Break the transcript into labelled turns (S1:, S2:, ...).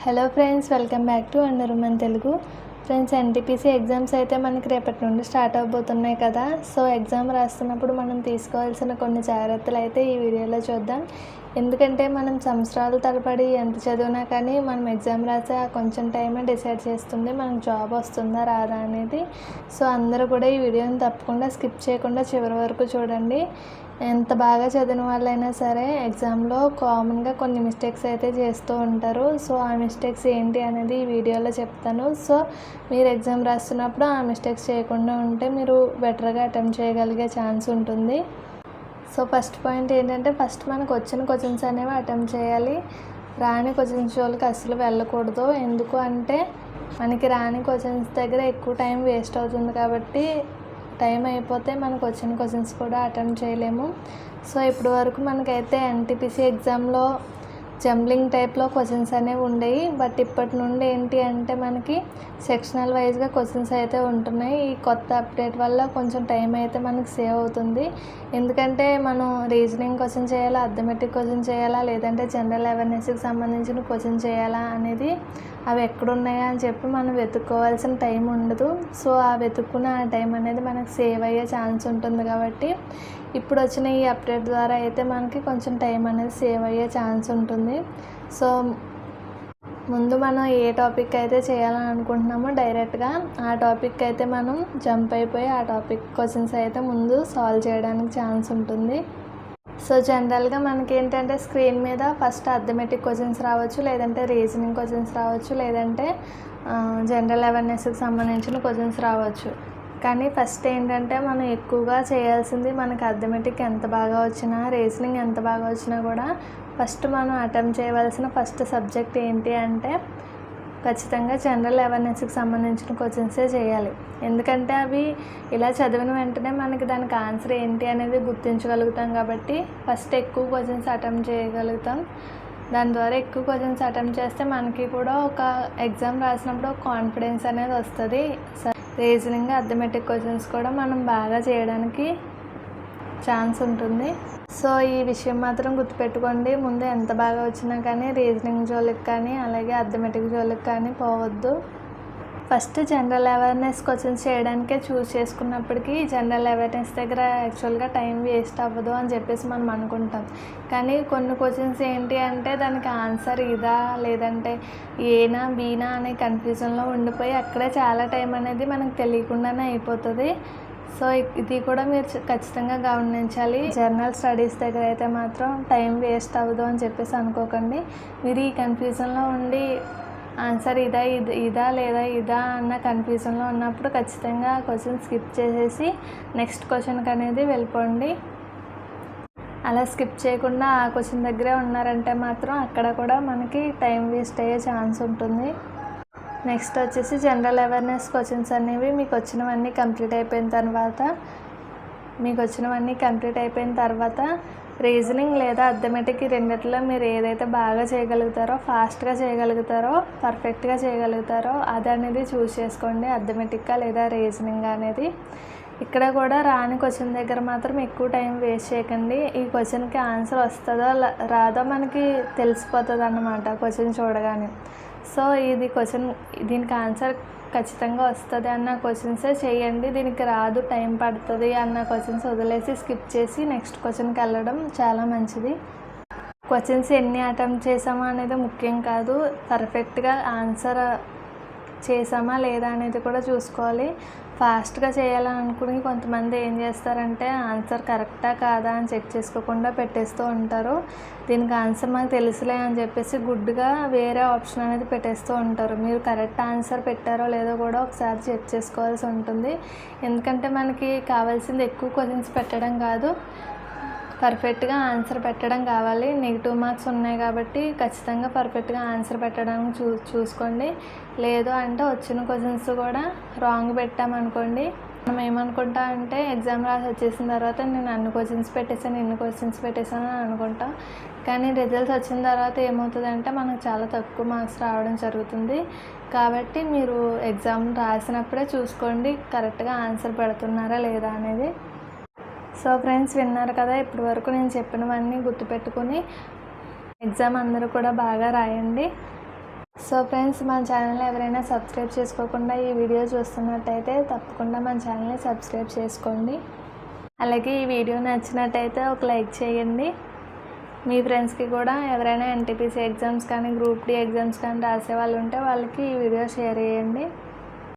S1: Hello friends welcome back to under women Telugu friends NTPC exams అయితే మనకి రేపటి నుండి స్టార్ట్ అవబోతున్నాయి కదా. సో ఎగ్జామ్ రాస్తున్నప్పుడు మనం తీసుకోవాల్సిన కొన్ని జాగ్రత్తలు అయితే ఈ వీడియోలో చూద్దాం. ఎందుకంటే మనం సంవత్సరాల తరబడి ఎంత చదివినా కానీ మనం ఎగ్జామ్ రాసే ఆ కొంచెం టైమే డిసైడ్ చేస్తుంది మనకు జాబ్ వస్తుందా రాదా అనేది. సో అందరూ కూడా ఈ వీడియోని తప్పకుండా స్కిప్ చేయకుండా చివరి వరకు చూడండి. ఎంత బాగా చదివిన వాళ్ళైనా సరే ఎగ్జామ్లో కామన్గా కొన్ని మిస్టేక్స్ అయితే చేస్తూ ఉంటారు. సో ఆ మిస్టేక్స్ ఏంటి అనేది ఈ వీడియోలో చెప్తాను. సో మీరు ఎగ్జామ్ రాస్తున్నప్పుడు ఆ మిస్టేక్స్ చేయకుండా ఉంటే మీరు బెటర్గా అటెంప్ట్ చేయగలిగే ఛాన్స్ ఉంటుంది. సో ఫస్ట్ పాయింట్ ఏంటంటే ఫస్ట్ మనకు వచ్చిన క్వశ్చన్స్ అనేవి అటెంప్ట్ చేయాలి. రాని క్వశ్చన్స్ జోలికి అసలు వెళ్ళకూడదు. ఎందుకు అంటే మనకి రాని క్వశ్చన్స్ దగ్గర ఎక్కువ టైం వేస్ట్ అవుతుంది కాబట్టి టైం అయిపోతే మనకు వచ్చిన క్వశ్చన్స్ కూడా అటెంప్ట్ చేయలేము. సో ఇప్పటి వరకు మనకైతే ఎన్టీపీసీ ఎగ్జామ్లో జంబ్లింగ్ టైప్లో క్వశ్చన్స్ అనేవి ఉండేవి. బట్ ఇప్పటి నుండి ఏంటి అంటే మనకి సెక్షనల్ వైజ్గా క్వశ్చన్స్ అయితే ఉంటున్నాయి. ఈ కొత్త అప్డేట్ వల్ల కొంచెం టైం అయితే మనకి సేవ్ అవుతుంది. ఎందుకంటే మనం రీజనింగ్ క్వశ్చన్ చేయాలా అథమెటిక్ క్వశ్చన్ చేయాలా లేదంటే జనరల్ అవేర్నెస్కి సంబంధించిన క్వశ్చన్ చేయాలా అనేది అవి ఎక్కడున్నాయా అని చెప్పి మనం వెతుక్కోవాల్సిన టైం ఉండదు. సో ఆ వెతుక్కున్న ఆ టైం అనేది మనకు సేవ్ అయ్యే ఛాన్స్ ఉంటుంది కాబట్టి ఇప్పుడు వచ్చిన ఈ అప్డేట్ ద్వారా అయితే మనకి కొంచెం టైం అనేది సేవ్ అయ్యే ఛాన్స్ ఉంటుంది. సో ముందు మనం ఏ టాపిక్ అయితే చేయాలని అనుకుంటున్నామో డైరెక్ట్గా ఆ టాపిక్ అయితే మనం జంప్ అయిపోయి ఆ టాపిక్ క్వశ్చన్స్ అయితే ముందు సాల్వ్ చేయడానికి ఛాన్స్ ఉంటుంది. సో జనరల్గా మనకి ఏంటంటే స్క్రీన్ మీద ఫస్ట్ అథమెటిక్ క్వశ్చన్స్ రావచ్చు లేదంటే రీజనింగ్ క్వశ్చన్స్ రావచ్చు లేదంటే జనరల్ అవేర్నెస్కి సంబంధించిన క్వశ్చన్స్ రావచ్చు. కానీ ఫస్ట్ ఏంటంటే మనం ఎక్కువగా చేయాల్సింది మనకి అథమెటిక్ ఎంత బాగా వచ్చినా రీజనింగ్ ఎంత బాగా వచ్చినా కూడా ఫస్ట్ మనం అటెంప్ట్ చేయవలసిన ఫస్ట్ సబ్జెక్ట్ ఏంటి అంటే ఖచ్చితంగా జనరల్ అవేర్నెస్కి సంబంధించిన క్వశ్చన్సే చేయాలి. ఎందుకంటే అవి ఇలా చదివిన వెంటనే మనకి దానికి ఆన్సర్ ఏంటి అనేది గుర్తించగలుగుతాం కాబట్టి ఫస్ట్ ఎక్కువ క్వశ్చన్స్ అటెంప్ట్ చేయగలుగుతాం. దాని ద్వారా ఎక్కువ క్వశ్చన్స్ అటెంప్ట్ చేస్తే మనకి కూడా ఒక ఎగ్జామ్ రాసినప్పుడు ఒక కాన్ఫిడెన్స్ అనేది వస్తుంది. రీజనింగ్ అథమెటిక్ క్వశ్చన్స్ కూడా మనం బాగా చేయడానికి ఛాన్స్ ఉంటుంది. సో ఈ విషయం మాత్రం గుర్తుపెట్టుకోండి. ముందు ఎంత బాగా వచ్చినా కానీ రీజనింగ్ జోలికి కానీ అలాగే అథమెటిక్ జోలికి కానీ పోవద్దు. ఫస్ట్ జనరల్ అవేర్నెస్ క్వశ్చన్స్ చేయడానికే చూస్ చేసుకున్నప్పటికీ జనరల్ అవేర్నెస్ దగ్గర యాక్చువల్గా టైం వేస్ట్ అవ్వదు అని చెప్పేసి మనం అనుకుంటాం. కానీ కొన్ని క్వశ్చన్స్ ఏంటి అంటే దానికి ఆన్సర్ ఇదా లేదంటే ఏనా బీనా అనే కన్ఫ్యూజన్లో ఉండిపోయి అక్కడే చాలా టైం అనేది మనకు తెలియకుండానే అయిపోతుంది. సో ఇది కూడా మీరు ఖచ్చితంగా గమనించాలి. జర్నల్ స్టడీస్ దగ్గర అయితే మాత్రం టైం వేస్ట్ అవ్వదు అని చెప్పేసి అనుకోకండి. మీరు ఈ కన్ఫ్యూజన్లో ఉండి ఆన్సర్ ఇదా ఇది ఇదా లేదా ఇదా అన్న కన్ఫ్యూజన్లో ఉన్నప్పుడు ఖచ్చితంగా క్వశ్చన్ స్కిప్ చేసేసి నెక్స్ట్ క్వశ్చన్కి అనేది వెళ్ళిపోండి. అలా స్కిప్ చేయకుండా ఆ క్వశ్చన్ దగ్గరే ఉన్నారంటే మాత్రం అక్కడ కూడా మనకి టైం వేస్ట్ అయ్యే ఛాన్స్ ఉంటుంది. నెక్స్ట్ వచ్చేసి జనరల్ అవేర్నెస్ క్వశ్చన్స్ అనేవి మీకు వచ్చినవన్నీ కంప్లీట్ అయిపోయిన తర్వాత మీకు వచ్చినవన్నీ కంప్లీట్ అయిపోయిన తర్వాత రీజనింగ్ లేదా అథమెటిక్ రెండిట్లో మీరు ఏదైతే బాగా చేయగలుగుతారో ఫాస్ట్గా చేయగలుగుతారో పర్ఫెక్ట్గా చేయగలుగుతారో అది అనేది చూస్ చేసుకోండి. అథమెటిక్గా లేదా రీజనింగ్ అనేది. ఇక్కడ కూడా రాని క్వశ్చన్ దగ్గర మాత్రం ఎక్కువ టైం వేస్ట్ చేయకండి. ఈ క్వశ్చన్కి ఆన్సర్ వస్తుందో రాదో మనకి తెలిసిపోతుంది అన్నమాట క్వశ్చన్ చూడగానే. సో ఇది క్వశ్చన్ దీనికి ఆన్సర్ ఖచ్చితంగా వస్తుంది అన్న క్వశ్చన్సే చేయండి. దీనికి రాదు టైం పడుతుంది అన్న క్వశ్చన్స్ వదిలేసి స్కిప్ చేసి నెక్స్ట్ క్వశ్చన్కి వెళ్ళడం చాలా మంచిది. క్వశ్చన్స్ ఎన్ని అటెంప్ట్ చేసామా అనేది ముఖ్యం కాదు. పర్ఫెక్ట్గా ఆన్సర్ చేసామా లేదా అనేది కూడా చూసుకోవాలి. ఫాస్ట్గా చేయాలనుకుని కొంతమంది ఏం చేస్తారంటే ఆన్సర్ కరెక్టా కాదా? అని చెక్ చేసుకోకుండా పెట్టేస్తూ ఉంటారు. దీనికి ఆన్సర్ మాకు తెలుసులే అని చెప్పేసి గుడ్డుగా వేరే ఆప్షన్ అనేది పెట్టేస్తూ ఉంటారు. మీరు కరెక్ట్ ఆన్సర్ పెట్టారో లేదో కూడా ఒకసారి చెక్ చేసుకోవాల్సి ఉంటుంది. ఎందుకంటే మనకి కావాల్సింది ఎక్కువ క్వశ్చన్స్ పెట్టడం కాదు. పర్ఫెక్ట్గా ఆన్సర్ పెట్టడం కావాలి. నెగిటివ్ మార్క్స్ ఉన్నాయి కాబట్టి ఖచ్చితంగా పర్ఫెక్ట్గా ఆన్సర్ పెట్టడానికి చూ చూసుకోండి. లేదు అంటే వచ్చిన క్వశ్చన్స్ కూడా రాంగ్ పెట్టామనుకోండి. మనం ఏమనుకుంటా అంటే ఎగ్జామ్ రాసి వచ్చేసిన తర్వాత నేను అన్ని క్వశ్చన్స్ పెట్టేసాను ఇన్ని క్వశ్చన్స్ పెట్టేసాను అని అనుకుంటాం. కానీ రిజల్ట్స్ వచ్చిన తర్వాత ఏమవుతుందంటే మనకు చాలా తక్కువ మార్క్స్ రావడం జరుగుతుంది. కాబట్టి మీరు ఎగ్జామ్ రాసినప్పుడే చూసుకోండి కరెక్ట్గా ఆన్సర్ పెడుతున్నారా లేదా అనేది. సో ఫ్రెండ్స్ విన్నారు కదా ఇప్పటి వరకు నేను చెప్పినవన్నీ గుర్తుపెట్టుకుని ఎగ్జామ్ అందరూ కూడా బాగా రాయండి. సో ఫ్రెండ్స్ మన ఛానల్ ఎవరైనా సబ్స్క్రైబ్ చేసుకోకుండా ఈ వీడియో చూస్తున్నట్టయితే తప్పకుండా మన ఛానల్ని సబ్స్క్రైబ్ చేసుకోండి. అలాగే ఈ వీడియో నచ్చినట్టయితే ఒక లైక్ చేయండి. మీ ఫ్రెండ్స్కి కూడా ఎవరైనా ఎన్టీపీసీ ఎగ్జామ్స్ కానీ గ్రూప్ డి ఎగ్జామ్స్ కానీ రాసే వాళ్ళు ఉంటే వాళ్ళకి ఈ వీడియో షేర్ చేయండి.